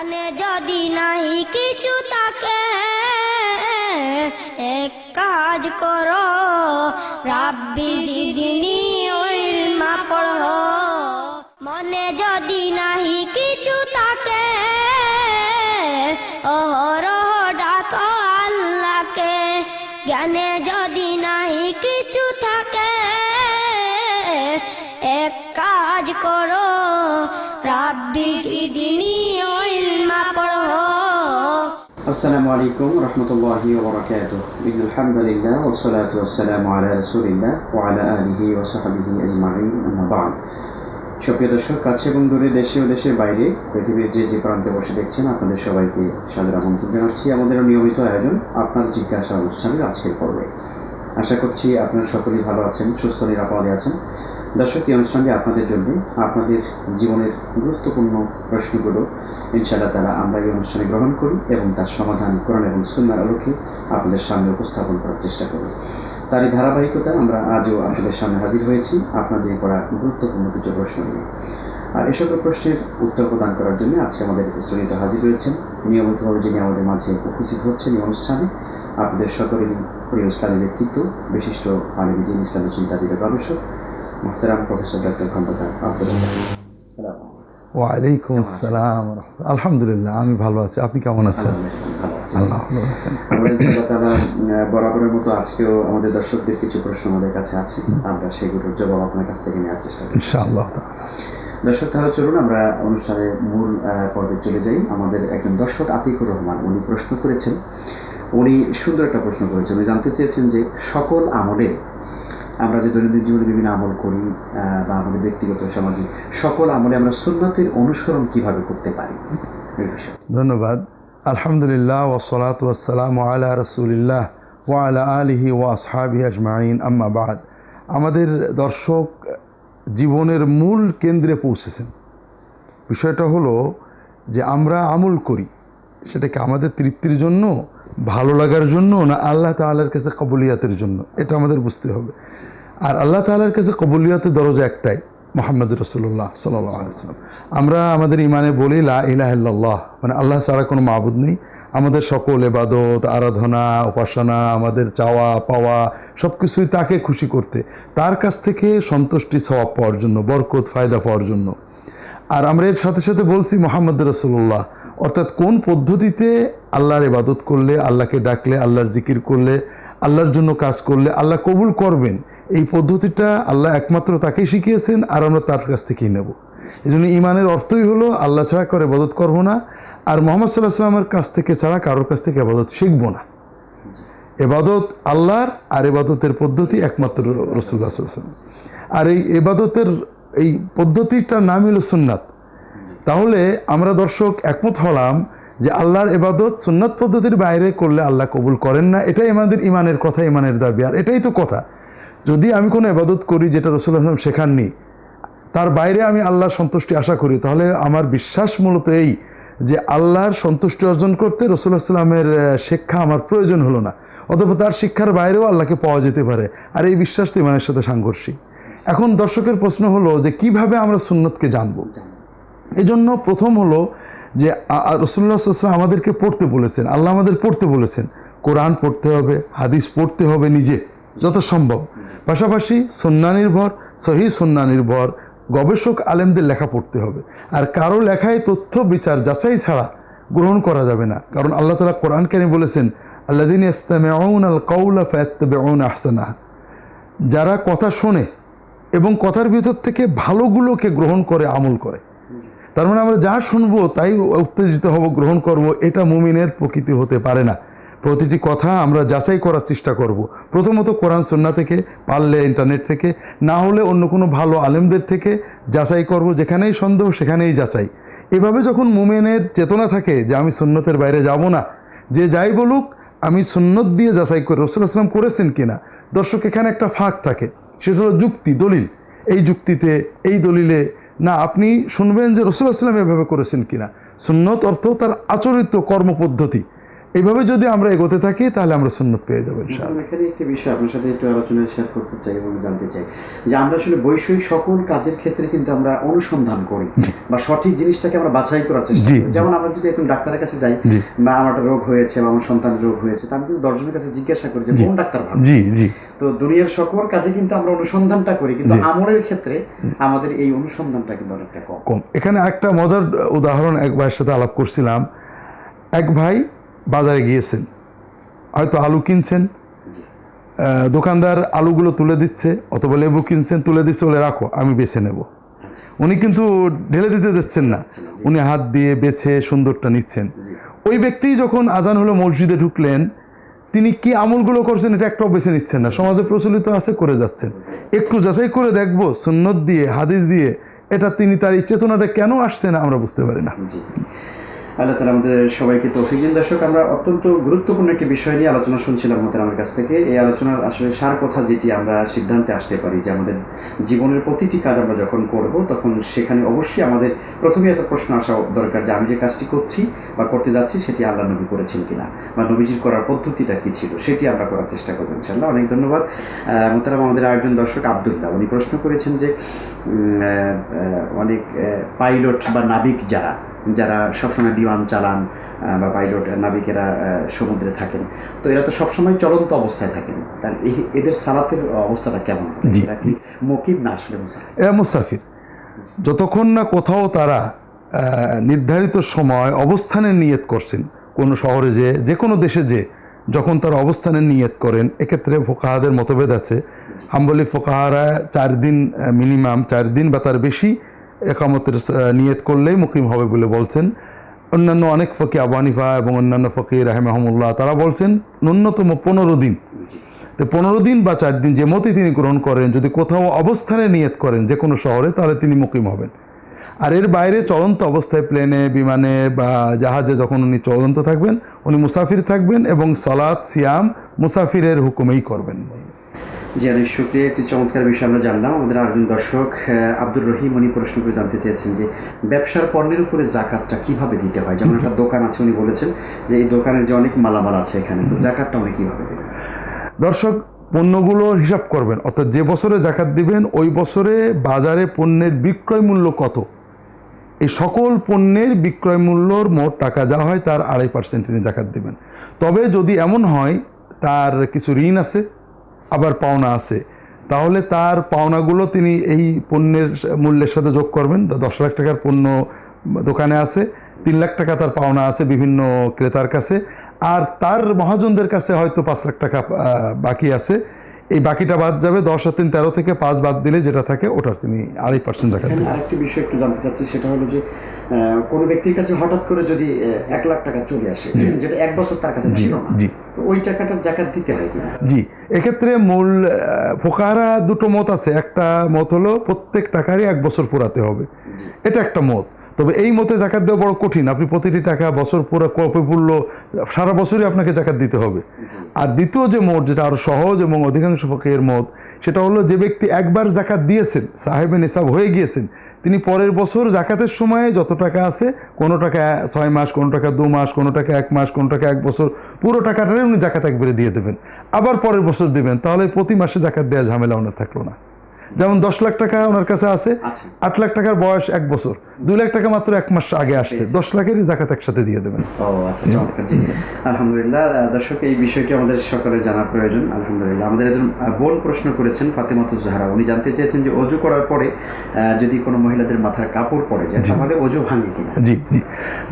জ্ঞানে যদি নাই কিছু তাকে এক কাজ করো রাব্বি জিদিনি আসসালামু আলাইকুম রহমতুল্লাহি ওবরাকাত ইন আলহামদুলিল্লাহ ওসলাত ওসালাম আলা রসুলিল্লাহ ওয়ালা আলিহি ওসাহাবিহি আজমাইন আহমাবাদ সক্রিয় দর্শক, কাছে এবং দূরে দেশে ও দেশের বাইরে পৃথিবীর যে যে প্রান্তে বসে দেখছেন, আপনাদের সবাইকে সাদর আমন্ত্রণ জানাচ্ছি। আমাদের নিয়মিত আয়োজন আপনার জিজ্ঞাসা অনুষ্ঠানের আজকের পর্বে। আশা করছি আপনারা সকলেই ভালো আছেন, সুস্থ নিরাপদে আছেন। দর্শক, এই অনুষ্ঠানটি আপনাদের জন্য আপনাদের জীবনের গুরুত্বপূর্ণ প্রশ্নগুলো, ইনশাআল্লাহ তারা আমরা এই অনুষ্ঠানে গ্রহণ করি এবং তার সমাধান, কোরআন এবং সুন্নার আলোকে আপনাদের সামনে উপস্থাপন করার চেষ্টা করি তার এই ধারাবাহিকতা আমরা আজও আপনাদের সামনে হাজির হয়েছি আপনাদের করা গুরুত্বপূর্ণ কিছু প্রশ্ন নিয়ে। আর এসব প্রশ্নের উত্তর প্রদান করার জন্য আজকে আমাদের স্টুডিওতে হাজির রয়েছেন নিয়মিতভাবে যিনি আমাদের মাঝে উপস্থিত হচ্ছেন এই অনুষ্ঠানে, আপনাদের সকলেরই প্রিয় ইসলামী ব্যক্তিত্ব, বিশিষ্ট আলমীদিন ইসলামী চিন্তাবিদ ও গবেষক মোহতারাম প্রফেসর ডক্টর খন্দকার আব্দুল সালাম। ওয়ালাইকুম আসসালাম আলহামদুলিল্লাহ আমি ভালো আছি। আপনি কেমন আছেন? আল্লাহ বরাবরের মতো আজকেও আমাদের দর্শকদের কিছু প্রশ্ন আমাদের কাছে আছে। আমরা সেগুলোর জবাব আপনার কাছ থেকে নেওয়ার চেষ্টা করি। ইনশাআল্লাহ দর্শক তাহলে চলুন আমরা অনুষ্ঠানের মূল পর্বে চলে যাই। আমাদের একজন দর্শক আতিকুর রহমান উনি প্রশ্ন করেছেন। উনি সুন্দর একটা প্রশ্ন করেছেন। উনি জানতে চেয়েছেন যে সকল আমলে আমরা যে দৈনন্দিন জীবনে বিভিন্ন আমল করি বা আমাদের ব্যক্তিগত সামাজিক সকল আমলে আমরা সুন্নতের অনুসরণ কীভাবে করতে পারি? ধন্যবাদ। আলহামদুলিল্লাহ ওসলাত ওয়াসালাম আলা রসুলিল্লাহ ওয়ালা আলিহি ওয়া আজমাইন, আম্মা বাদ। আমাদের দর্শক জীবনের মূল কেন্দ্রে পৌঁছেছেন। বিষয়টা হলো যে আমরা আমল করি সেটা কি আমাদের তৃপ্তির জন্য ভালো লাগার জন্য না আল্লাহ তাআলার কাছে কবুলিয়াতের জন্য? এটা আমাদের বুঝতে হবে। আর আল্লাহ তাআলার কাছে কবুলিয়াতের দরজা একটাই, মোহাম্মদ রসুল্লাহ সাল্লাম আমরা আমাদের ইমানে বলি, লা ইলাহ মানে আল্লাহ ছাড়া কোনো মাবুদ নেই। আমাদের সকল এবাদত আরাধনা, উপাসনা, আমাদের চাওয়া, পাওয়া সব কিছুই তাকে খুশি করতে। তার কাছ থেকে সন্তুষ্টি, সওয়াব পাওয়ার জন্য, বরকত, ফায়দা পাওয়ার জন্য। আর আমরা এর সাথে সাথে বলছি মোহাম্মদ রসুল্লাহ অর্থাৎ কোন পদ্ধতিতে আল্লাহর ইবাদত করলে, আল্লাহকে ডাকলে, আল্লাহর জিকির করলে, আল্লাহর জন্য কাজ করলে আল্লাহ কবুল করবেন, এই পদ্ধতিটা আল্লাহ একমাত্র তাকেই শিখিয়েছেন আর আমরা তার কাছ থেকেই নেব। এই জন্য ইমানের অর্থই হলো, আল্লাহ ছাড়া করে ইবাদত করব না, আর মোহাম্মদ সাল্লাহ সাল্লামের কাছ থেকে ছাড়া কারোর কাছ থেকে ইবাদত শিখব না। এবাদত আল্লাহর আর এবাদতের পদ্ধতি একমাত্র রসুল্লাহ আর এই এবাদতের এই পদ্ধতিটার নাম হলো সুন্নাত। তাহলে আমরা দর্শক একমত হলাম যে আল্লাহর এবাদত সুন্নাত পদ্ধতির বাইরে করলে আল্লাহ কবুল করেন না। এটাই আমাদের ইমানের কথা, ইমানের দাবি। আর এটাই তো কথা। যদি আমি কোনো এবাদত করি যেটা রসুল আসলাম শেখাননি, তার বাইরে আমি আল্লাহর সন্তুষ্টি আশা করি, তাহলে আমার বিশ্বাস মূলত এই যে আল্লাহর সন্তুষ্টি অর্জন করতে রসুল আসলামের শিক্ষা আমার প্রয়োজন হলো না। অথবা তার শিক্ষার বাইরেও আল্লাহকে পাওয়া যেতে পারে। আর এই বিশ্বাস তো ইমানের সাথে সাংঘর্ষিক। এখন দর্শকের প্রশ্ন হলো যে কীভাবে আমরা সুন্নতকে জানব? এজন্য প্রথম হলো যে রসুল্লাহ সাল্লাম আমাদেরকে পড়তে বলেছেন, আল্লাহ আমাদের পড়তে বলেছেন, কোরআন পড়তে হবে, হাদিস পড়তে হবে নিজে, যত সম্ভব। পাশাপাশি সন্না নির্ভর, সহি সন্না নির্ভর, গবেষক আলেমদের লেখা পড়তে হবে। আর কারও লেখায় তথ্য, বিচার, যাচাই ছাড়া গ্রহণ করা যাবে না। কারণ আল্লাহ তালা কোরআন কেন বলেছেন আল্লাদিন ইস্তামেউন আল কৌলা ফায়াত্তাবেউন আহসানাহ। যারা কথা শোনে এবং কথার ভিতর থেকে ভালোগুলোকে গ্রহণ করে, আমল করে তার মানে আমরা যা শুনব, তাই উত্তেজিত হব, গ্রহণ করব, এটা মুমিনের প্রকৃতি হতে পারে না। প্রতিটি কথা আমরা যাচাই করার চেষ্টা করব। প্রথমত কোরআন সন্না থেকে, পারলে ইন্টারনেট থেকে, না হলে অন্য কোনো ভালো আলেমদের থেকে যাচাই করব, যেখানেই সন্দেহ সেখানেই যাচাই। এভাবে যখন মুমেনের চেতনা থাকে যে আমি সুন্নতের বাইরে যাব না, যে যাই বলুক, আমি সুন্নত দিয়ে যাচাই করি, রসুল আসলাম করেছেন কিনা? দর্শক, এখানে একটা ফাঁক থাকে, সেটা হলো যুক্তি, দলিল। এই যুক্তিতে, এই দলিলে না আপনি শুনবেন যে রসুল্লাহ আসলাম এভাবে করেছেন কিনা। সুন্নত অর্থ তার আচরিত কর্মপদ্ধতি। এইভাবে যদি আমরা এগোতে থাকি তাহলে আমরা সুন্নত পেয়ে যাব এখানে একটি বিষয় আপনার সাথে একটু আলোচনায় শেয়ার করতে চাই এবং জানতে চাই যে আমরা আসলে বৈষয়িক সকল কাজের ক্ষেত্রে কিন্তু আমরা অনুসন্ধান করি বা সঠিক জিনিসটাকে আমরা বাছাই করার চেষ্টা করি। যেমন আমরা যদি একজন ডাক্তারের কাছে যাই বা আমার রোগ হয়েছে বা আমার সন্তানের রোগ হয়েছে তা আমি কিন্তু দশজনের কাছে জিজ্ঞাসা করি যে কোন ডাক্তার ভালো? জি জি। তো দুনিয়ার সকল কাজে কিন্তু আমরা অনুসন্ধানটা করি কিন্তু আমলের ক্ষেত্রে আমাদের এই অনুসন্ধানটা কিন্তু অনেকটা কম। কম। এখানে একটা মজার উদাহরণ এক ভাইয়ের সাথে আলাপ করছিলাম। এক ভাই বাজারে গিয়েছেন। হয়তো আলু কিনছেন দোকানদার আলুগুলো তুলে দিচ্ছে, অথবা লেবু কিনছেন, তুলে দিচ্ছে বলে রাখো, আমি বেছে নেব। উনি কিন্তু ঢেলে দিতে দিচ্ছেন না। উনি হাত দিয়ে বেছে সুন্দরটা নিচ্ছেন। ওই ব্যক্তি যখন আজান হলো মসজিদে ঢুকলেন, তিনি কি আমলগুলো করছেন এটা একটাও বেছে নিচ্ছেন না। সমাজে প্রচলিত আছে, করে যাচ্ছেন। একটু যাচাই করে দেখব, সুন্নত দিয়ে, হাদিস দিয়ে, এটা তিনি তার এই চেতনাটা কেন আসছে না আমরা বুঝতে পারি না। আল্লাহ তালা আমাদের সবাইকে তৌফিক দিন। দর্শক, আমরা অত্যন্ত গুরুত্বপূর্ণ একটি বিষয় নিয়ে আলোচনা শুনছিলাম আমাদের আমার কাছ থেকে। এই আলোচনার আসলে সার কথা যেটি আমরা সিদ্ধান্তে আসতে পারি যে আমাদের জীবনের প্রতিটি কাজ আমরা যখন করব, তখন সেখানে অবশ্যই আমাদের প্রথমে একটা প্রশ্ন আসা দরকার যে আমি যে কাজটি করছি বা করতে যাচ্ছি, সেটি আল্লাহ নবী করেছেন কিনা বা নবীজির করার পদ্ধতিটা কী ছিল, সেটি আমরা করার চেষ্টা করব ইনশাল্লাহ অনেক ধন্যবাদ। মোতারাম আমাদের আরেকজন দর্শক আবদুল্লাহ, উনি প্রশ্ন করেছেন যে অনেক পাইলট বা নাবিক যারা যারা সবসময় বিমান চালান বা পাইলট নাবিকেরা সমুদ্রে থাকেন। তো এরা তো সবসময় চলন্ত অবস্থায় থাকেন। এদের সালাতের অবস্থাটা কেমন? মকিব না আসলে এরা মুসাফির। যতক্ষণ না কোথাও তারা নির্ধারিত সময় অবস্থানের নিয়ত করছেন কোনো শহরে যে যে কোনো দেশে যে যখন তারা অবস্থানের নিয়ত করেন এক্ষেত্রে ফোকাহাদের মতভেদ আছে। হাম্বলি ফোকাহারা চার দিন মিনিমাম চার দিন বা তার বেশি একামতের নিয়ত করলেই মুকিম হবে বলে বলছেন। অন্যান্য অনেক ফকি আবানিফা এবং অন্যান্য ফকির রাহেমাহমুল্লাহ, তারা বলছেন, ন্যূনতম পনেরো দিন। তো পনেরো দিন বা চার দিন যে মতে তিনি গ্রহণ করেন, যদি কোথাও অবস্থানে নিয়ত করেন, যে কোনো শহরে, তাহলে তিনি মুকিম হবেন। আর এর বাইরে চলন্ত অবস্থায় প্লেনে, বিমানে বা জাহাজে যখন উনি চলন্ত থাকবেন, উনি মুসাফির থাকবেন এবং সালাদ সিয়াম মুসাফিরের হুকুমেই করবেন। জি, অনেক শুক্রিয়া। একটি চমৎকার বিষয় আমরা জানলাম। আমাদের আরেকজন দর্শক আব্দুর রহিম, উনি প্রশ্ন করে জানতে চেয়েছেন যে, ব্যবসার পণ্যের উপরে জাকাতটা কীভাবে দিতে হয়? যেমন একটা দোকান আছে, উনি বলেছেন যে, এই দোকানের যে অনেক মালামাল আছে এখানে, তো জাকাতটা উনি কীভাবে দেবেন? দর্শক পণ্যগুলোর হিসাব করবেন। অর্থাৎ যে বছরে জাকাত দিবেন, ওই বছরে বাজারে পণ্যের বিক্রয় মূল্য কত? এই সকল পণ্যের বিক্রয় মূল্যর মোট টাকা যা হয়, তার আড়াই পার্সেন্ট তিনি জাকাত দিবেন। তবে যদি এমন হয়, তার কিছু ঋণ আছে আবার পাওনা আছে। তাহলে তার পাওনাগুলো তিনি এই পণ্যের মূল্যের সাথে যোগ করবেন। দশ লাখ টাকার পণ্য দোকানে আছে, তিন লাখ টাকা তার পাওনা আছে বিভিন্ন ক্রেতার কাছে। আর তার মহাজনদের কাছে হয়তো পাঁচ লাখ টাকা বাকি আছে। এই বাকিটা বাদ যাবে দশ আর তিন তেরো থেকে পাঁচ বাদ দিলে যেটা থাকে ওটার তিনি আড়াই পার্সেন্ট এখানে দেবেন। আরেকটি বিষয় একটু জানতে চাচ্ছি সেটা হলো যে কোনো ব্যক্তির কাছে হঠাৎ করে যদি এক লাখ টাকা চলে আসে যেটা এক বছর তার কাছে ছিল না জি। ওই টাকাটার জাকাত দিতে হয় জি এক্ষেত্রে মূল আহ, ফোকাহারা দুটো মত আছে। একটা মত হলো প্রত্যেক টাকারই এক বছর পুরাতে হবে। এটা একটা মত। তবে এই মতে জাকাত দেওয়া বড় কঠিন। আপনি প্রতিটি টাকা বছর পুরো কপে পড়ল, সারা বছরই আপনাকে জাকাত দিতে হবে। আর দ্বিতীয় যে মত যেটা আরও সহজ এবং অধিকাংশ ফকের মত, সেটা হলো যে ব্যক্তি একবার জাকাত দিয়েছেন, সাহেবে নিসাব হয়ে গিয়েছেন, তিনি পরের বছর জাকাতের সময়ে যত টাকা আছে, কোনো টাকা ছয় মাস, কোনো টাকা দু মাস, কোনো টাকা এক মাস, কোনো টাকা এক বছর, পুরো টাকাটাই উনি জাকাত একবারে দিয়ে দেবেন। আবার পরের বছর দেবেন, তাহলে প্রতি মাসে জাকাত দেওয়া ঝামেলা ওনার থাকল না। যেমন দশ লাখ টাকা ওনার কাছে আছে আচ্ছা। আট লাখ টাকার বয়স এক বছর। দুই লাখ টাকা মাত্র এক মাস আগে আসছে। দশ লাখেরই জাকাত একসাথে দিয়ে দেবেন। ও আচ্ছা আলহামদুলিল্লাহ দর্শক এই বিষয়টি আমাদের জানার প্রয়োজন। আলহামদুলিল্লাহ আমাদের একজন বোন প্রশ্ন করেছেন ফাতেমাতু জাহারা। উনি জানতে চেয়েছেন যে অজু করার পরে যদি কোনো মহিলাদের মাথার কাপড় পড়ে যায় তাহলে অজু ভাঙে কিনা? জি জি।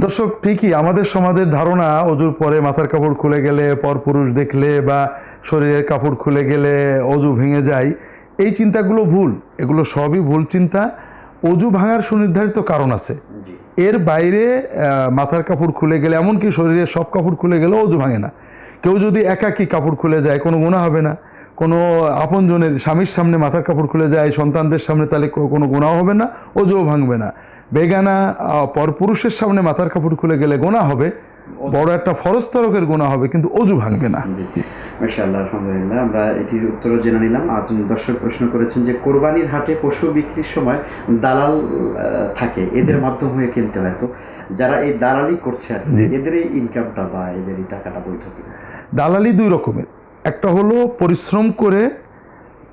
দর্শক ঠিকই আমাদের সমাজের ধারণা অজুর পরে মাথার কাপড় খুলে গেলে পরপুরুষ দেখলে বা শরীরের কাপড় খুলে গেলে অজু ভেঙে যায়। এই চিন্তাগুলো ভুল এগুলো সবই ভুল চিন্তা। অজু ভাঙার সুনির্ধারিত কারণ আছে। এর বাইরে মাথার কাপড় খুলে গেলে এমনকি শরীরের সব কাপড় খুলে গেলেও অজু ভাঙে না। কেউ যদি একাকি কাপড় খুলে যায় কোনো গুণা হবে না। কোনো আপনজনের স্বামীর সামনে মাথার কাপড় খুলে যায় সন্তানদের সামনে তাহলে কোনো গোনাও হবে না অজুও ভাঙবে না। বেগানা পরপুরুষের সামনে মাথার কাপড় খুলে গেলে গোনা হবে। বড় একটা ফরজ তরকের গুণা হবে কিন্তু অজু ভাঙবে না। মাশাআল্লাহ আলহামদুলিল্লাহ। আমরা এটির উত্তরও জেনে নিলাম। আর দর্শক প্রশ্ন করেছেন যে কোরবানির হাটে পশু বিক্রির সময় দালাল থাকে এদের মাধ্যম হয়ে কিনতে হয়। তো যারা এই দালালি করছে আর এদের এই ইনকামটা বা এদের এই টাকাটা বৈধ দালালি দুই রকমের। একটা হলো পরিশ্রম করে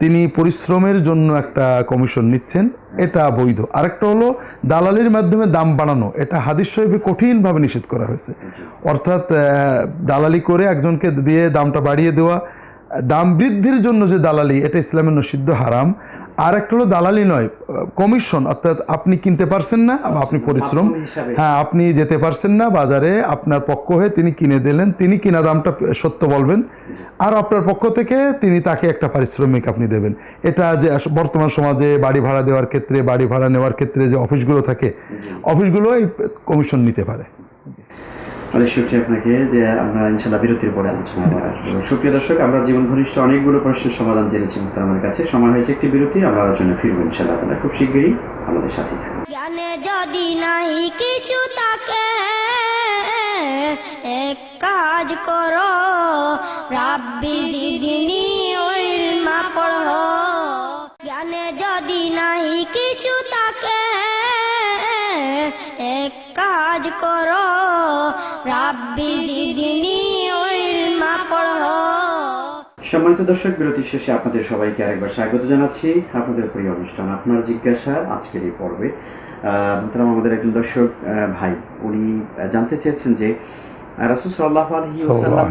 তিনি পরিশ্রমের জন্য একটা কমিশন নিচ্ছেন, এটা বৈধ। আরেকটা হলো, দালালির মাধ্যমে দাম বাড়ানো, এটা হাদিস সাহেবে কঠিনভাবে নিষেধ করা হয়েছে। অর্থাৎ দালালি করে একজনকে দিয়ে দামটা বাড়িয়ে দেওয়া দাম বৃদ্ধির জন্য যে দালালি এটা ইসলামের নিষিদ্ধ হারাম। আর একটা হলো দালালি নয় কমিশন অর্থাৎ আপনি কিনতে পারছেন না বা আপনি পরিশ্রম। হ্যাঁ আপনি যেতে পারছেন না বাজারে আপনার পক্ষ হয়ে তিনি কিনে দিলেন তিনি কিনা দামটা সত্য বলবেন। আর আপনার পক্ষ থেকে তিনি তাকে একটা পারিশ্রমিক আপনি দেবেন। এটা যে বর্তমান সমাজে বাড়ি ভাড়া দেওয়ার ক্ষেত্রে বাড়ি ভাড়া নেওয়ার ক্ষেত্রে যে অফিসগুলো থাকে অফিসগুলো এই কমিশন নিতে পারে। অনেক সুখী আপনাকে যে আমরা ইনশাল্লাহ বিরতির পরে আলোচনা আসব সুপ্রিয় দর্শক, আমরা জীবন ঘনিষ্ঠ অনেকগুলো প্রশ্নের সমাধান জেনেছি আমার কাছে। সময় হয়েছে একটি বিরতি, আমরা আলোচনা ফিরবো ইনশাল্লাহ আপনারা খুব শীঘ্রই আমাদের সাথে জ্ঞানে যদি নাই কিছু তাকে, এক কাজ করো, রাব্বি জিদিনি ইলমা পড়ো জ্ঞানে যদি নাই কিছু সম্মানিত দর্শক বিরতির শেষে আপনাদের সবাইকে আরেকবার স্বাগত জানাচ্ছি আপনাদের প্রিয় অনুষ্ঠান আপনার জিজ্ঞাসা আজকের এই পর্বে। মোহতারাম আমাদের একজন দর্শক ভাই উনি জানতে চেয়েছেন যে রাসুল সাল্লাহ আলহি ওয়াসাল্লাম।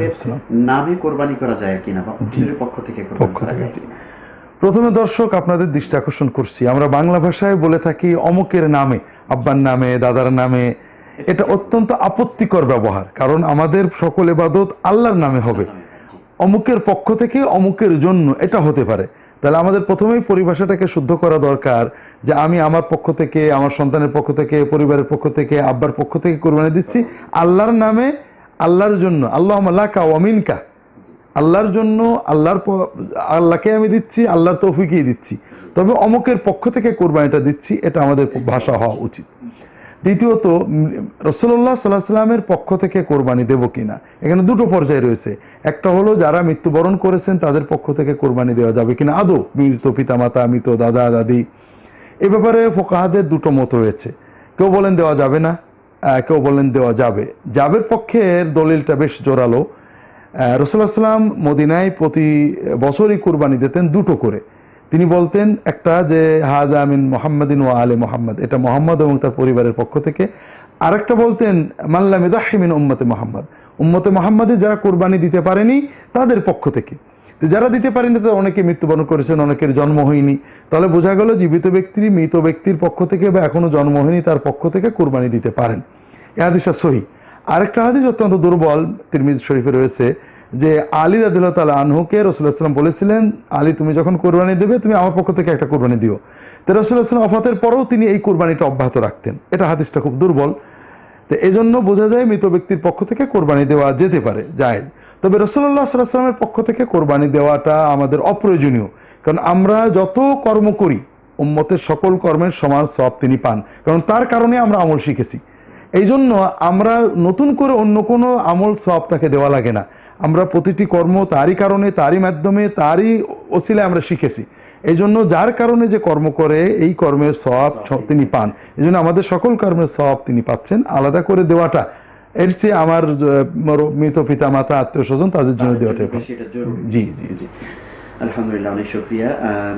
নামে কোরবানি করা যায় কিনা বা পক্ষ থেকে পক্ষ প্রথমে দর্শক আপনাদের দৃষ্টি আকর্ষণ করছি। আমরা বাংলা ভাষায় বলে থাকি অমুকের নামে আব্বার নামে দাদার নামে। এটা অত্যন্ত আপত্তিকর ব্যবহার কারণ আমাদের সকল এবাদত আল্লাহর নামে হবে। অমুকের পক্ষ থেকে অমুকের জন্য এটা হতে পারে। তাহলে আমাদের প্রথমেই পরিভাষাটাকে শুদ্ধ করা দরকার যে আমি আমার পক্ষ থেকে, আমার সন্তানের পক্ষ থেকে, পরিবারের পক্ষ থেকে, আব্বার পক্ষ থেকে কোরবানি দিচ্ছি। আল্লাহর নামে আল্লাহর জন্য আল্লাহ লাকা ওয়ামিনকা আল্লাহর জন্য, আল্লাহর আল্লাহকে আমি দিচ্ছি, আল্লাহর তৌফিকেই দিচ্ছি। তবে অমুকের পক্ষ থেকে কোরবানিটা দিচ্ছি, এটা আমাদের ভাষা হওয়া উচিত। দ্বিতীয়ত রসল্লাহ সাল্লাহ সাল্লামের পক্ষ থেকে কোরবানি দেব কিনা? এখানে দুটো পর্যায়ে রয়েছে। একটা হলো, যারা মৃত্যুবরণ করেছেন, তাদের পক্ষ থেকে কোরবানি দেওয়া যাবে কিনা? আদৌ। মৃত পিতামাতা, মৃত দাদা, দাদি। এ ব্যাপারে ফোকাহাদের দুটো মত রয়েছে। কেউ বলেন দেওয়া যাবে না কেউ বলেন দেওয়া যাবে। যাবের পক্ষের দলিলটা বেশ জোরালো। রসুল্লাহ সাল্লাম মদিনায় প্রতি বছরই কুরবানি দিতেন দুটো করে। তিনি বলতেন একটা যে হাজা আমিন মোহাম্মদিন ও আলে মোহাম্মদ। এটা মোহাম্মদ এবং তার পরিবারের পক্ষ থেকে। আরেকটা বলতেন মাল্লা মেদাহিমিন উম্মতে মোহাম্মদ। উম্মতে মোহাম্মদে যারা কোরবানি দিতে পারেনি, তাদের পক্ষ থেকে। যারা দিতে পারেনি, তাদের অনেকে মৃত্যুবরণ করেছেন, অনেকের জন্ম হয়নি। তাহলে বোঝা গেল, জীবিত ব্যক্তির মৃত ব্যক্তির পক্ষ থেকে বা এখনও জন্ম হয়নি, তার পক্ষ থেকে কোরবানি দিতে পারেন। এ হাদিসটা সহি। আরেকটা হাদিস অত্যন্ত দুর্বল, তিরমিজ শরীফে রয়েছে যে আলী রাদিল্লাহ তালা আনহুকে রসুল্লাহাম বলেছিলেন, আলী, তুমি যখন কোরবানি দেবে, তুমি আমার পক্ষ থেকে একটা কোরবানি দিও। তো রসুল্লাহাম অফাতের পরেও তিনি এই কোরবানিটা অব্যাহত রাখতেন। এটা হাদিসটা খুব দুর্বল। তো এজন্য বোঝা যায় মৃত ব্যক্তির পক্ষ থেকে কোরবানি দেওয়া যেতে পারে যায় তবে রসল্লাহ সাল্লামের পক্ষ থেকে কোরবানি দেওয়াটা আমাদের অপ্রয়োজনীয়। কারণ আমরা যত কর্ম করি, উম্মতের সকল কর্মের সমান সব তিনি পান। কারণ তার কারণে আমরা আমল শিখেছি। এই জন্য আমরা নতুন করে অন্য কোনো আমল সব তাকে দেওয়া লাগে না। আমরা প্রতিটি কর্ম তারই কারণে তারই মাধ্যমে তারই ওসিলে আমরা শিখেছি। এই জন্য যার কারণে যে কর্ম করে এই কর্মের সব তিনি পান। এই জন্য আমাদের সকল কর্মের সব তিনি পাচ্ছেন। আলাদা করে দেওয়াটা এর চেয়ে আমার মৃত পিতা মাতা আত্মীয় স্বজন তাদের জন্য জরুরি। জি জি জি। আলহামদুলিল্লাহ অনেক শুক্রিয়া।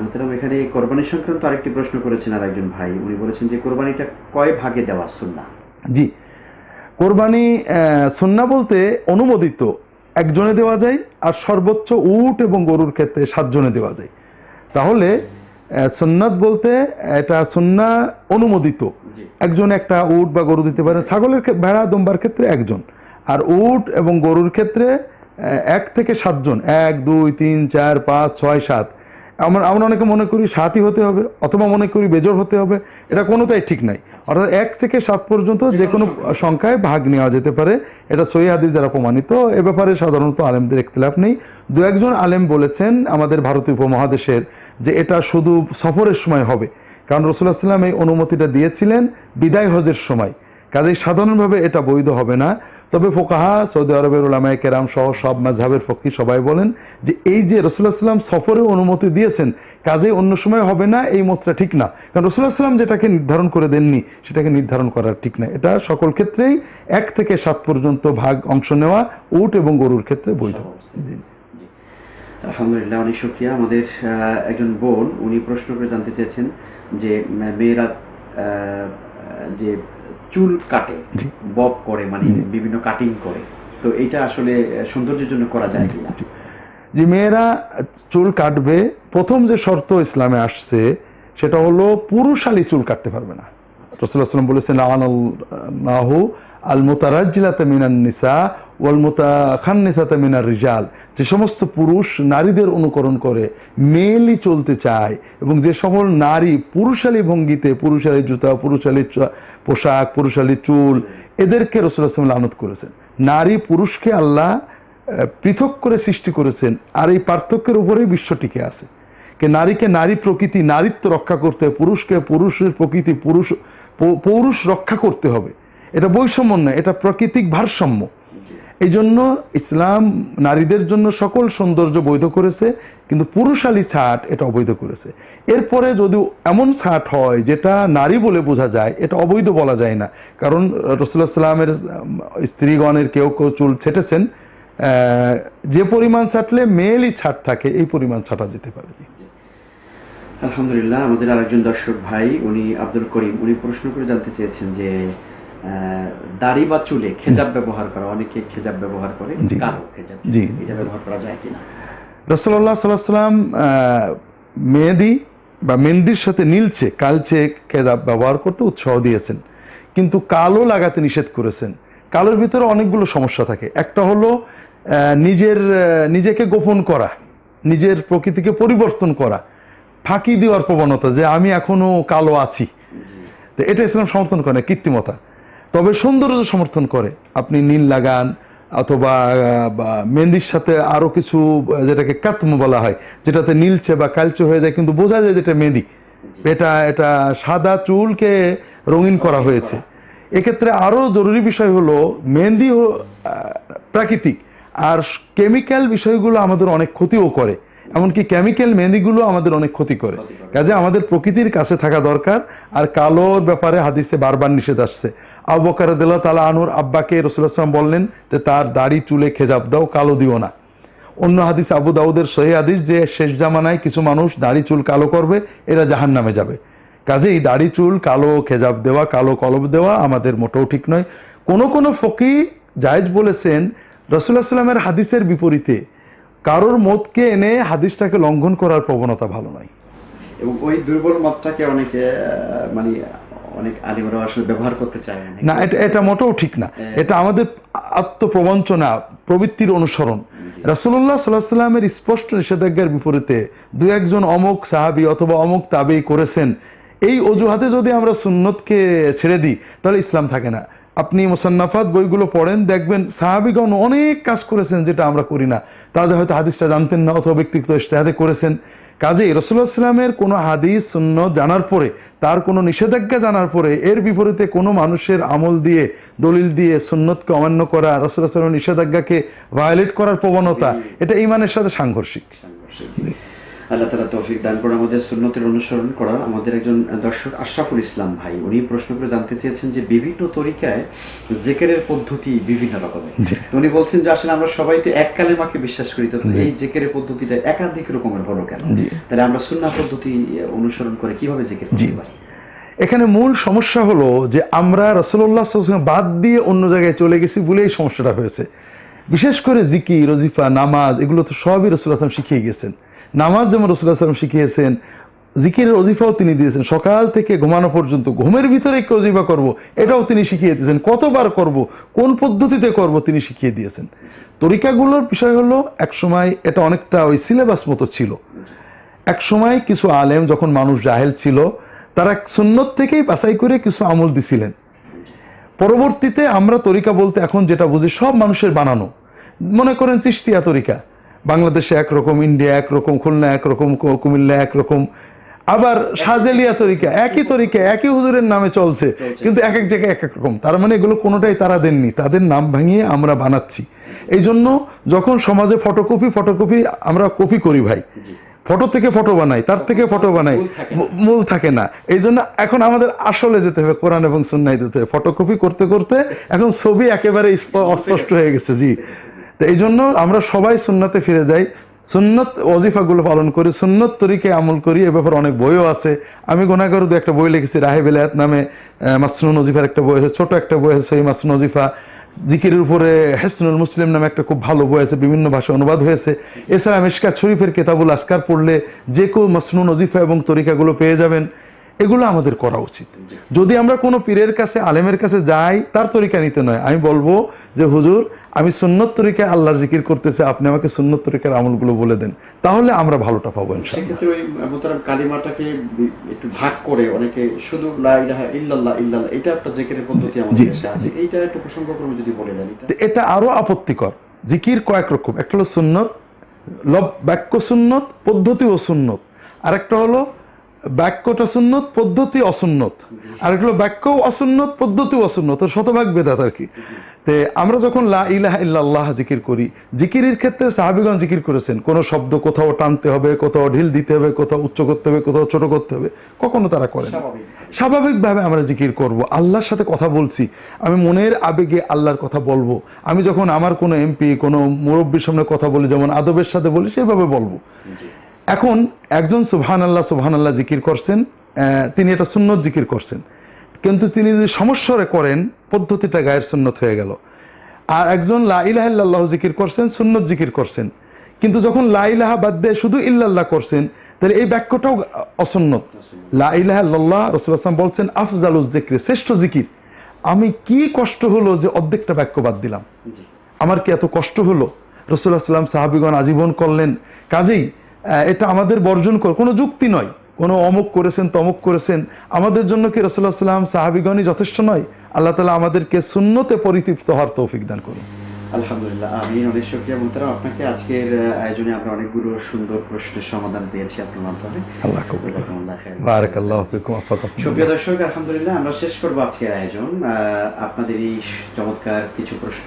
মোহতারাম এখানে কোরবানি সংক্রান্ত আরেকটি প্রশ্ন করেছেন আর একজন ভাই। উনি বলেছেন যে কোরবানিটা কয় ভাগে দেওয়া? সুন্না জি। কোরবানি আহ, সুন্না বলতে অনুমোদিত একজনে দেওয়া যায় আর সর্বোচ্চ উট এবং গরুর ক্ষেত্রে সাতজনে দেওয়া যায়। তাহলে সন্ন্যাত সুন্নাত বলতে এটা সন্না অনুমোদিত। একজন একটা উট বা গরু দিতে পারেন ছাগলের ভেড়া দম্বার ক্ষেত্রে একজন। আর উট এবং গরুর ক্ষেত্রে এক থেকে সাতজন এক দুই তিন চার পাঁচ ছয় সাত। আমরা আমরা অনেকে মনে করি সাতই হতে হবে অথবা মনে করি বেজর হতে হবে এটা কোনোটাই ঠিক নাই। অর্থাৎ এক থেকে সাত পর্যন্ত যে কোনো সংখ্যায়। ভাগ নেওয়া যেতে পারে। এটা সহি হাদিস দ্বারা প্রমাণিত। এ ব্যাপারে সাধারণত আলেমদের একতলাপ নেই। দু একজন আলেম বলেছেন আমাদের ভারতীয় উপমহাদেশের যে এটা শুধু সফরের সময় হবে। কারণ রসুল্লাহ সাল্লাম এই অনুমতিটা দিয়েছিলেন বিদায় হজের সময়। কাজেই সাধারণভাবে এটা বৈধ হবে না। তবে ফোকাহা, সৌদি আরবের ওলামায় কেরাম সহ সব মাঝহাবের ফকি সবাই বলেন যে এই যে রসুল্লাহ সাল্লাম সফরে অনুমতি দিয়েছেন কাজে অন্য সময় হবে না, এই মতটা ঠিক না। কারণ রসুল্লাহ সাল্লাম যেটাকে নির্ধারণ করে দেননি, সেটাকে নির্ধারণ করা ঠিক না। এটা সকল ক্ষেত্রেই এক থেকে সাত পর্যন্ত ভাগ অংশ নেওয়া উট এবং গরুর ক্ষেত্রে বৈধ। আলহামদুলিল্লাহ, অনেক শুক্রিয়া। আমাদের একজন বোন, উনি প্রশ্ন করে জানতে চেয়েছেন যে মেয়েরা যে চুল কাটে বব করে মানে বিভিন্ন কাটিং করে। তো এটা আসলে সৌন্দর্যের জন্য করা যায় কিনা? যে মেয়েরা চুল কাটবে প্রথম যে শর্ত ইসলামে আসছে সেটা হলো পুরুষালি চুল কাটতে পারবে না। রসুল্লাহ সাল্লাম বলেছেন নাহু আল মোতারাজিলাতে মিনান নিসা ওয়াল মোতাখান্নিসাতে মিনার রিজাল। যে সমস্ত পুরুষ নারীদের অনুকরণ করে, মেয়েলি চলতে চায় এবং যে সকল নারী পুরুষালী ভঙ্গিতে, পুরুষালী জুতা, পুরুষালী পোশাক, পুরুষালী চুল, এদেরকে রসুল্লাহ সাল্লাম লানত করেছেন। নারী পুরুষকে আল্লাহ পৃথক করে সৃষ্টি করেছেন আর এই পার্থক্যের উপরেই বিশ্ব টিকে আছে। কে নারীকে নারী প্রকৃতি, নারীত্ব রক্ষা করতে, পুরুষকে পুরুষের প্রকৃতি, পুরুষ পৌরুষ রক্ষা করতে হবে। এটা বৈষম্য নয়, এটা প্রাকৃতিক ভারসাম্য। এই জন্য ইসলাম নারীদের জন্য সকল সৌন্দর্য বৈধ করেছে, কিন্তু পুরুষালী ছাট এটা অবৈধ করেছে। এরপরে যদি এমন ছাট হয় যেটা নারী বলে বোঝা যায়, এটা অবৈধ বলা যায় না। কারণ রসুল্লাহ সাল্লামের স্ত্রীগণের কেউ কেউ চুল ছেটেছেন যে পরিমাণ ছাটলে মেয়েলই ছাট থাকে, এই পরিমাণ ছাটা যেতে পারে। আলহামদুলিল্লাহ, আমাদের আরেকজন দর্শক ভাই, উনি আব্দুল করিম, উনি প্রশ্ন করে জানতে চেয়েছেন যে দাড়ি বা চুলে খেজাব ব্যবহার করা অনেকে খেজাব ব্যবহার করে জি। কালো খেজাব। জি। এটা ব্যবহার করা যায় কিনা? রসল্লাহ সাল্লাহ সাল্লাম মেহেদি বা মেহেন্দির সাথে নীলচে কালচে কেদাব ব্যবহার করতে উৎসাহ দিয়েছেন। কিন্তু কালো লাগাতে নিষেধ করেছেন। কালোর ভিতরে অনেকগুলো সমস্যা থাকে। একটা হলো নিজের নিজেকে গোপন করা নিজের প্রকৃতিকে পরিবর্তন করা ফাঁকি দেওয়ার প্রবণতা যে আমি এখনও কালো আছি। তো এটা ইসলাম সমর্থন করে না কৃত্রিমতা। তবে সৌন্দর্য সমর্থন করে। আপনি নীল লাগান অথবা মেহেন্দির সাথে আরও কিছু যেটাকে কাতম বলা হয় যেটাতে নীলচে বা কালচে হয়ে যায় কিন্তু বোঝা যায় যেটা মেহেন্দি। এটা এটা সাদা চুলকে রঙিন করা হয়েছে। এক্ষেত্রে আরও জরুরি বিষয় হলো মেহেন্দি প্রাকৃতিক আর কেমিক্যাল বিষয়গুলো আমাদের অনেক ক্ষতিও করে। এমনকি কেমিক্যাল মেহেন্দিগুলো আমাদের অনেক ক্ষতি করে। কাজে আমাদের প্রকৃতির কাছে থাকা দরকার আর কালোর ব্যাপারে হাদিসে বারবার নিষেধ আসছে। আবু বকর দিল্লা তালা আনুর আব্বাকে রসুলাম বললেন যে তার দাড়ি চুলে খেজাব দাও কালো দিও না। অন্য হাদিস আবু দাউদের সহি হাদিস যে শেষ জামানায় কিছু মানুষ দাড়ি চুল কালো করবে এরা জাহান নামে যাবে কাজেই দাড়ি চুল কালো খেজাব দেওয়া কালো কলব দেওয়া আমাদের মোটেও ঠিক নয়। কোন কোন ফকি জায়েজ বলেছেন রসুল্লাহ সাল্লামের হাদিসের বিপরীতে কারোর মতকে এনে হাদিসটাকে লঙ্ঘন করার প্রবণতা ভালো নয়। এবং ওই দুর্বল মতটাকে অনেকে মানে অনেক আলিমরা আসলে ব্যবহার করতে চায় না। এটা এটা মোটেও ঠিক না। এটা আমাদের আত্মপ্রবঞ্চনা প্রবৃত্তির অনুসরণ। রাসুল্লাহ সাল্লাহ সাল্লামের স্পষ্ট নিষেধাজ্ঞার বিপরীতে দু একজন অমুক সাহাবি অথবা অমুক তাবেই করেছেন। এই অজুহাতে যদি আমরা সুন্নতকে ছেড়ে দিই তাহলে ইসলাম থাকে না। আপনি মোসান্নাফাত বইগুলো পড়েন দেখবেন সাহাবিগণ অনেক কাজ করেছেন যেটা আমরা করি না। তাদের হয়তো হাদিসটা জানতেন না অথবা ব্যক্তিগত ইশতেহাদে করেছেন। কাজেই রসুল্লাহ সাল্লামের কোনো হাদিস শূন্য জানার পরে তার কোনো নিষেধাজ্ঞা জানার পরে এর বিপরীতে কোনো মানুষের আমল দিয়ে দলিল দিয়ে সুন্নতকে অমান্য করা রসুল্লাহ সাল্লামের নিষেধাজ্ঞাকে ভায়োলেট করার প্রবণতা এটা ইমানের সাথে সাংঘর্ষিক। সাংঘর্ষিক। আল্লাহ তালা তৌফিক দান করে আমাদের সুন্নতের অনুসরণ করা আমাদের একজন দর্শক আশরাফুল ইসলাম ভাই উনি প্রশ্ন করে জানতে চেয়েছেন যে বিভিন্ন তরিকায় জেকেরের পদ্ধতি বিভিন্ন রকমের উনি বলছেন যে আসলে আমরা সবাই তো এক কালেমাকে বিশ্বাস করি তো এই জেকেরের পদ্ধতিটা একাধিক রকমের হলো কেন? তাহলে আমরা সুন্না পদ্ধতি অনুসরণ করে কীভাবে জেকের করতে পারি? এখানে মূল সমস্যা হলো যে আমরা রসল্লাহ বাদ দিয়ে অন্য জায়গায় চলে গেছি বলে এই সমস্যাটা হয়েছে। বিশেষ করে জিকি রজিফা নামাজ এগুলো তো সবই রসুল্লাহ আসলাম শিখিয়ে গেছেন। নামাজ যেমন রসুল্লাহ আসলাম শিখিয়েছেন, জিকিরের অজিফাও তিনি দিয়েছেন। সকাল থেকে ঘুমানো পর্যন্ত, ঘুমের ভিতরে কে অজিফা করব, এটাও তিনি শিখিয়ে দিয়েছেন। কতবার করব, কোন পদ্ধতিতে করব তিনি শিখিয়ে দিয়েছেন। তরিকাগুলোর বিষয় হলো, একসময় এটা অনেকটা ওই সিলেবাস মতো ছিল। এক সময় কিছু আলেম যখন মানুষ জাহেল ছিল, তারা সুন্নত থেকেই বাছাই করে কিছু আমল দিছিলেন। পরবর্তীতে আমরা তরিকা বলতে এখন যেটা বুঝি, সব মানুষের বানানো। মনে করেন চিস্তিয়া তরিকা। বাংলাদেশে একরকম ইন্ডিয়া একরকম খুলনা একরকম কুমিল্লা একরকম। আবার সাজেলিয়া তরিকা একই তরিকা একই হুজুরের নামে চলছে। কিন্তু এক এক জায়গায় এক এক রকম। তার মানে এগুলো কোনোটাই তারা দেননি। তাদের নাম ভাঙিয়ে আমরা বানাচ্ছি। এই জন্য যখন সমাজে ফটোকপি ফটোকপি আমরা কপি করি ভাই। ফটো থেকে ফটো বানাই তার থেকে ফটো বানাই। মূল থাকে না। এই জন্য এখন আমাদের আসলে যেতে হবে কোরআন এবং সুন্নাই দিতে হবে। ফটোকপি করতে করতে এখন ছবি একেবারে স্প- অস্পষ্ট হয়ে গেছে জি। তো এই জন্য আমরা সবাই সুন্নাতে ফিরে যাই। সুন্নত ওজিফাগুলো পালন করি, সুন্নত তরিকে আমল করি, এ ব্যাপারে অনেক বইও আছে। আমি গোনাগার দু একটা বই লিখেছি রাহে বেলায়াত নামে মাসনুন ওজিফার একটা বই আছে, ছোট একটা বই আছে, সেই মাসনুন ওজিফা জিকিরের উপরে হেসনুল মুসলিম নামে একটা খুব ভালো বই আছে, বিভিন্ন ভাষায় অনুবাদ হয়েছে। এছাড়া মিশকাত শরীফের কেতাবুল আসকার পড়লে যে কেউ মাসনুন ওজিফা এবং তরিকাগুলো পেয়ে যাবেন। এগুলো আমাদের করা উচিত। যদি আমরা কোনো পীরের কাছে আলেমের কাছে যাই তার তরিকা নিতে নয়। আমি বলব যে হুজুর আমি সুন্নত তরিকায় আল্লাহর জিকির করতেছে আপনি আমাকে সুন্নত তরিকার আমলগুলো বলে দেন। তাহলে আমরা ভালোটা পাবো সেক্ষেত্রে ওই মোতারাম কালিমাটাকে একটু ভাগ করে অনেকে শুধু লা ইলাহা ইল্লাল্লাহ ইল্লাল্লাহ এটা একটা জেকেরের পদ্ধতি আমাদের। দেশে আছে। এইটা একটু প্রসঙ্গক্রমে যদি বলে দেন এটা। আরও আপত্তিকর। জিকির কয়েক রকম। একটা হলো সুন্নত লব বাক্য সুন্নত পদ্ধতি ও সুন্নত। আরেকটা হলো বাক্যটা সুন্নত পদ্ধতি অসুন্নত। আর হলো বাক্য অসুন্নত পদ্ধতি অসুন্নত। শতভাগ বেদাত আর কি। তে আমরা যখন লা ইলাহা ইল্লাল্লাহ জিকির করি জিকিরের ক্ষেত্রে সাহাবিগণ জিকির করেছেন। কোনো শব্দ কোথাও টানতে হবে কোথাও ঢিল দিতে হবে কোথাও উচ্চ করতে হবে কোথাও ছোট করতে হবে। কখনো তারা করেন না। স্বাভাবিকভাবে আমরা জিকির করব। আল্লাহর সাথে কথা বলছি। আমি মনের আবেগে আল্লাহর কথা বলব। আমি যখন আমার কোনো এমপি কোনো মুরব্বীর সামনে কথা বলি যেমন আদবের সাথে বলি সেভাবে বলব। এখন একজন সুবহান আল্লাহ সুবহান আল্লাহ জিকির করছেন তিনি এটা সুন্নত জিকির করছেন। কিন্তু তিনি যদি সমস্বরে করেন পদ্ধতিটা গায়ের সুন্নত হয়ে গেল। আর একজন লা ইলাহা জিকির করছেন সুন্নত জিকির করছেন। কিন্তু যখন লা ইলাহা বাদ দিয়ে শুধু ইল্লাল্লাহ করছেন তাহলে এই বাক্যটাও অসন্নত। লা ইলাহা ইল্লাল্লাহ রাসূলুল্লাহ সাল্লাল্লাহু আলাইহি ওয়াসাল্লাম বলছেন আফজালুজ জিকরি শ্রেষ্ঠ জিকির। আমি কি কষ্ট হলো যে অর্ধেকটা বাক্য বাদ দিলাম? আমার কি এত কষ্ট হলো? রসুল্লাহ সাল্লাম সাহাবিগণ আজীবন করলেন। কাজেই এটা আমাদের বর্জন কর কোনো যুক্তি নয়। কোনো অমুক করেছেন, তমুক করেছেন। আমাদের জন্য কি রসুল্লাহ সাল্লাম সাহাবিগণই যথেষ্ট নয়? আল্লাহ তালা আমাদেরকে শূন্যতে পরিতৃপ্ত হওয়ার তৌফিক দান করুন। আলহামদুলিল্লাহ আমি অনেক মোহতারাম আপনাকে। আজকের আয়োজনে আমরা অনেকগুলো সুন্দর প্রশ্নের সমাধান দিয়েছি আপনার মাধ্যমে। সুপ্রিয় দর্শক আলহামদুলিল্লাহ আমরা শেষ করব আজকের আয়োজন। আপনাদের এই চমৎকার কিছু প্রশ্ন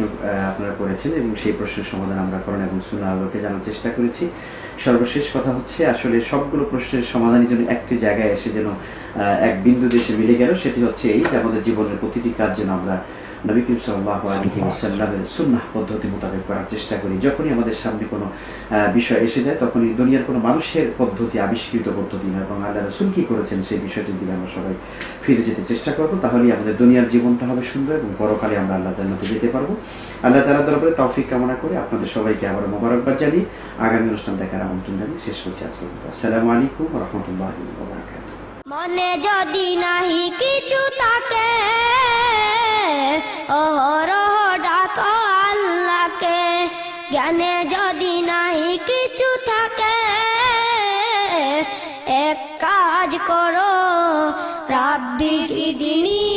আপনারা করেছেন এবং সেই প্রশ্নের সমাধান আমরা করুন এবং শুনে আলোকে জানার চেষ্টা করেছি। সর্বশেষ কথা হচ্ছে আসলে সবগুলো প্রশ্নের সমাধানের জন্য একটি জায়গায় এসে যেন আহ, এক বিন্দু দেশে মিলে গেল সেটি হচ্ছে এই যে আমাদের জীবনের প্রতিটি কাজ যেন আমরা নবী করিম সাল্লাল্লাহু আলাইহি ওয়াসাল্লামের সুন্নাহ পদ্ধতি মোতাবেক করার চেষ্টা করি। যখনই আমাদের সামনে কোনো আহ, বিষয় এসে যায় তখনই দুনিয়ার কোনো মানুষের পদ্ধতি আবিষ্কৃত পদ্ধতি নয় এবং আল্লাহ রসুল কি করেছেন সেই বিষয়টির দিকে আমরা সবাই ফিরে যেতে চেষ্টা করব তাহলেই আমাদের দুনিয়ার জীবনটা হবে সুন্দর এবং পরকালে আমরা আল্লাহ জান্নাতে যেতে পারব। আল্লাহ তালা দরবারে তৌফিক কামনা করে। আপনাদের সবাইকে আবার মোবারকবাদ জানিয়ে আগামী অনুষ্ঠান দেখার আমন্ত্রণ জানিয়ে শেষ করছি আজকে আসসালামু আলাইকুম রহমতুল্লাহ মনে যদি নাহি কিছু থাকে অহরহ ডাক আল্লাহকে। জ্ঞানে যদি নাই কিছু থাকে এক কাজ করো রাব্বি জিদিনি